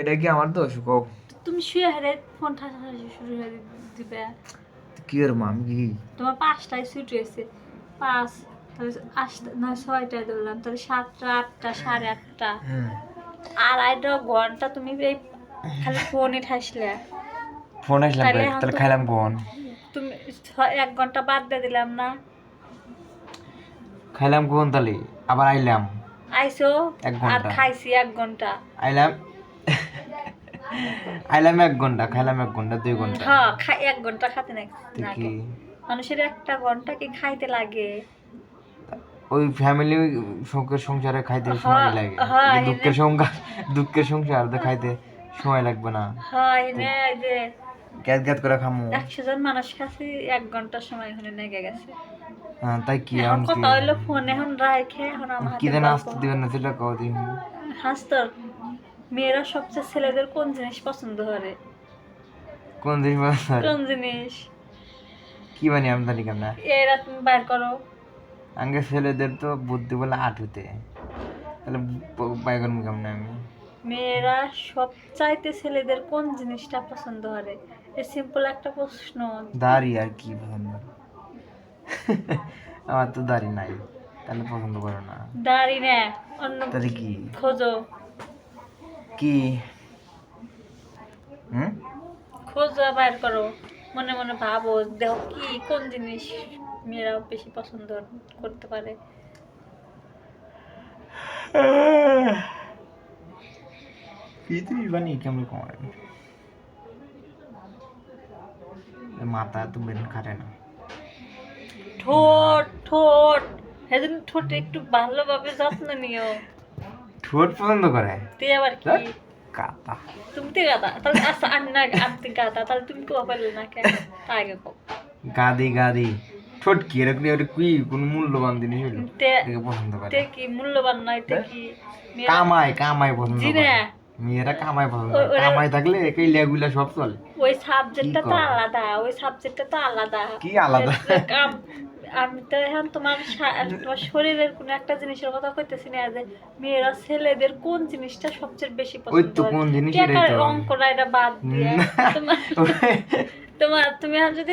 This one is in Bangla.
এটা কি আমার দোষ কও তুমি শুয়ে হেরে ফোন ঠাসা শুরু হয়ে দিবে। কি করব আমি কি? তোমার পাঁচটায় ছুটি হয়েছে। পাঁচ আটটা নয় ছয়টায় ধরলাম তাহলে সাতটা আটটা সাড়ে আটটা। আড়াইটা ঘণ্টা তুমি এই খালি ফোনে ঠাসলে। ফোন আসলাম তাহলে খাইলাম কোন? তুমি এক ঘণ্টা বাদ দিয়ে দিলাম না। খাইলাম কোন তাহলে? আবার আইলাম। আইসো এক আর খাইছি এক ঘণ্টা। আইলাম। আইলাম এক ঘণ্টা খাইলাম এক ঘণ্টা দুই ঘণ্টা। হ্যাঁ খাই এক ঘণ্টা খাতে না কি? মানুষের একটা ঘণ্টা কি খাইতে লাগে। ওই ফ্যামিলি সুখের সংসারে খাইতে সময় লাগে। দুঃখের সংসার দুঃখের সংসার তো খাইতে সময় লাগবে না। হয় নে এই যে। গ্যাস গ্যাস করে খামু। একশো জন মানুষ কাছে এক ঘণ্টার সময় এখানে লেগে গেছে। হ্যাঁ, তাই কি এখন কথা হইল ফোন এখন রাখে এখন আমার কি দেন। আসতে দিবেন না সেটা কও দিন। হাসতো মেয়েরা সবচেয়ে ছেলেদের কোন জিনিস পছন্দ করে? কোন জিনিস স্যার? কোন জিনিস? কি বানি আমদানি কেমন এরা তুমি বাইর করো। আগে ছেলেদের তো বুদ্ধি বলে আটুতে তাহলে বাইগন কেমন আমি? মেয়েরা সবচাইতে ছেলেদের কোন জিনিসটা পছন্দ করে? এ সিম্পল একটা প্রশ্ন। দাড়ি আর কি পছন্দ? আমার তো দাড়ি নাই তাহলে পছন্দ করো না। দাড়ি না অন্য তাহলে কি? খোঁজো। কি? হুম? খোঁজো বাইর করো মনে মনে ভাবো দেখো কি কোন জিনিস মেয়েরা বেশি পছন্দ করতে পারে। কেমন মাথা তো বেন খারে না। ঠোঁট ঠোঁট সেদিন ঠোঁট একটু ভালোভাবে যত্ন নিও। ঠোঁট পছন্দ করে? তুই আবার কি? কাতা তুমি তো গাদা তাহলে আচ্ছা আর না আপনি গাদা তাহলে তুমি কেউ পারলে না কেন? আগে কও গাদি গাদি ঠোঁট কি? এরকম কি কোন মূল্যবান জিনিস হইল? তে পছন্দ করে। তে কি মূল্যবান নয়? তে কি কামাই কামাই পছন্দ করে। না। মেয়েরা কামাই পছন্দ করে। কামাই থাকলে এই লেগুলা সব চলে। ওই সাবজেক্টটা তো আলাদা। ওই সাবজেক্টটা তো আলাদা। কি আলাদা? কাম- আমি তো এখন তোমার তোমার শরীরের কোন একটা জিনিসের কথা কইতেছি না যে মেয়েরা ছেলেদের কোন জিনিসটা সবচেয়ে বেশি পছন্দ ওই তো কোন জিনিস এটা? রং করা অঙ্কটা এটা বাদ দিয়ে তোমার তোমার তুমি এখন যদি